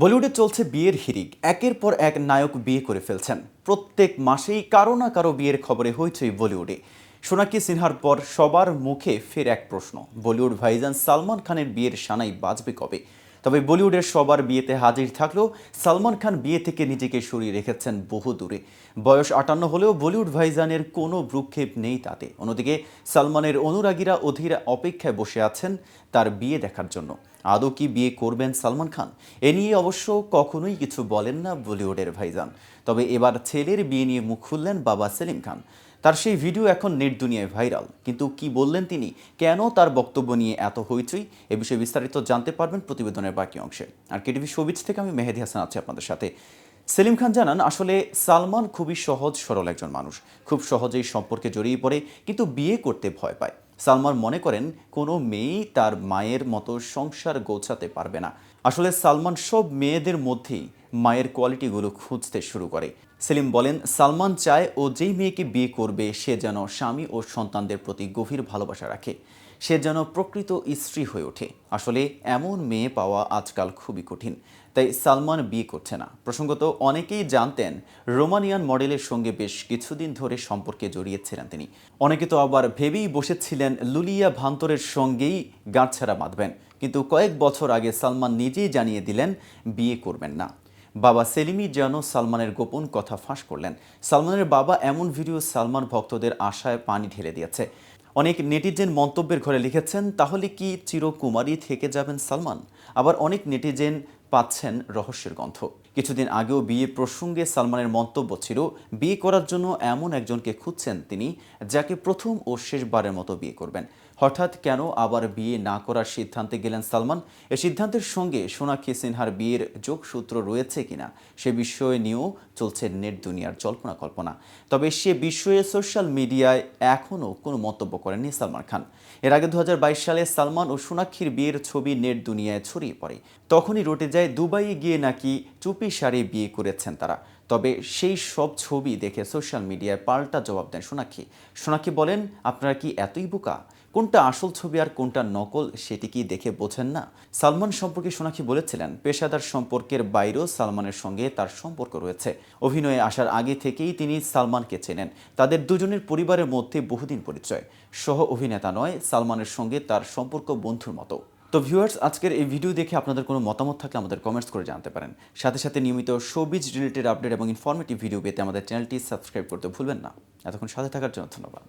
বলিউডে চলছে বিয়ের হিরিক একের পর এক নায়ক বিয়ে করে ফেলছেন। প্রত্যেক মাসেই কারও না কারও বিয়ের খবরে হয়েছে বলিউডে। সোনাকি সিনহার পর সবার মুখে ফের এক প্রশ্ন, বলিউড ভাইজান সালমান খানের বিয়ের সানাই বাজবে কবে? তবে বলিউডের সবার বিয়েতে হাজির থাকলেও সালমান খান বিয়ে থেকে নিজেকে সরিয়ে রেখেছেন বহু দূরে। বয়স আটান্ন হলেও বলিউড ভাইজানের কোনো ভ্রুক্ষেপ নেই তাতে। অন্যদিকে সালমানের অনুরাগীরা অধীর অপেক্ষায় বসে আছেন তার বিয়ে দেখার জন্য। আদৌ কি বিয়ে করবেন সালমান খান? এ নিয়ে অবশ্য কখনোই কিছু বলেন না বলিউডের ভাইজান। তবে এবার ছেলের বিয়ে নিয়ে মুখ খুললেন বাবা সেলিম খান। তার সেই ভিডিও এখন নেট দুনিয়ায় ভাইরাল। কিন্তু কি বললেন তিনি? কেন তার বক্তব্য নিয়ে এত হইচই এ বিষয়ে বিস্তারিত জানতে পারবেন প্রতিবেদনের বাকি অংশে। আর কেটিভি শোবিজ থেকে আমি মেহেদি হাসান আছি আপনাদের সাথে। সেলিম খান জানান, আসলে সালমান খুবই সহজ, সরল একজন মানুষ। খুব সহজেই সম্পর্কে জড়িয়ে পড়ে, কিন্তু বিয়ে করতে ভয় পায়। সালমান মনে করেন, কোনো মেয়েই তার মায়ের মতো সংসার গোছাতে পারবে না। আসলে সালমান সব মেয়েদের মধ্যেই মায়ের কোয়ালিটিগুলো খুঁজতে শুরু করে। সেলিম বলেন, সালমান চায় ও যেই মেয়েকে বিয়ে করবে, সে যেন স্বামী ও সন্তানদের প্রতি গভীর ভালোবাসা রাখে। সে যেন প্রকৃত স্ত্রী হয়ে ওঠে। আসলে এমন মেয়ে পাওয়া আজকাল খুবই কঠিন, তাই সালমান বিয়ে করছে না। প্রসঙ্গত, অনেকেই জানতেন, রোমানিয়ান মডেলের সঙ্গে বেশ কিছুদিন ধরে সম্পর্কে জড়িয়েছিলেন তিনি। অনেকে তো আবার ভেবেই বসেছিলেন, লুলিয়া ভান্তরের সঙ্গেই গাঁটছাড়া বাঁধবেন। কিন্তু কয়েক বছর আগে সালমান নিজেই জানিয়ে দিলেন, বিয়ে করবেন না। বাবা সেলিমি যেন সালমানের গোপন কথা ফাঁস করলেন। সালমানের বাবা এমন ভিডিও সালমান ভক্তদের আশায় পানি ঢেলে দিয়েছে। অনেক নেটিজেন মন্তব্যের ঘরে লিখেছেন, তাহলে কি চিরকুমারী থেকে যাবেন সালমান? আবার অনেক নেটিজেন পাচ্ছেন রহস্যের গন্ধ। কিছুদিন আগেও বিয়ে প্রসঙ্গে সালমানের মন্তব্য ছিল, বিয়ে করার জন্য এমন একজনকে খুঁজছেন তিনি, যাকে প্রথম ও শেষবারের মতো বিয়ে করবেন। হঠাৎ কেন আবার বিয়ে না করার সিদ্ধান্তে গেলেন সালমান? এ সিদ্ধান্তের সঙ্গে সোনাক্ষী সিনহার বিয়ের যোগসূত্র রয়েছে কিনা সে বিষয়ে নিয়েও চলছে নেট দুনিয়ার জল্পনা কল্পনা। তবে সে বিষয়ে সোশ্যাল মিডিয়ায় এখনও কোনো মন্তব্য করেননি সালমান খান। এর আগে দু হাজার বাইশ সালে সালমান ও সোনাক্ষীর বিয়ের ছবি নেট দুনিয়ায় ছড়িয়ে পড়ে। তখনই রটে যায় দুবাইয়ে গিয়ে নাকি চুপি সারে বিয়ে করেছেন তারা। তবে সেই সব ছবি দেখে সোশ্যাল মিডিয়ায় পাল্টা জবাব দেন সোনাক্ষী। সোনাক্ষী বলেন, আপনারা কি এতই বোকা? কোনটা আসল ছবি আর কোনটা নকল সেটি কি দেখে বোঝেন না? সালমান সম্পর্কে সোনাক্ষী বলেছিলেন, পেশাদার সম্পর্কের বাইরেও সালমানের সঙ্গে তার সম্পর্ক রয়েছে। অভিনয়ে আসার আগে থেকেই তিনি সালমানকে চেনেন। তাদের দুজনের পরিবারের মধ্যে বহুদিন পরিচয়। সহ অভিনেতা নয়, সালমানের সঙ্গে তার সম্পর্ক বন্ধুর মতো। তো ভিউয়ার্স আজকের এই ভিডিও দেখে আপনাদের কোনো মতামত থাকলে আমাদের কমেন্টস করে জানতে পারেন। সাথে সাথে নিয়মিত শোবিজ রিলেটেড আপডেট এবং ইনফরমেটিভ ভিডিও পেতে আমাদের চ্যানেলটি সাবস্ক্রাইব করতে ভুলবেন না। এতক্ষণ সাথে থাকার জন্য ধন্যবাদ।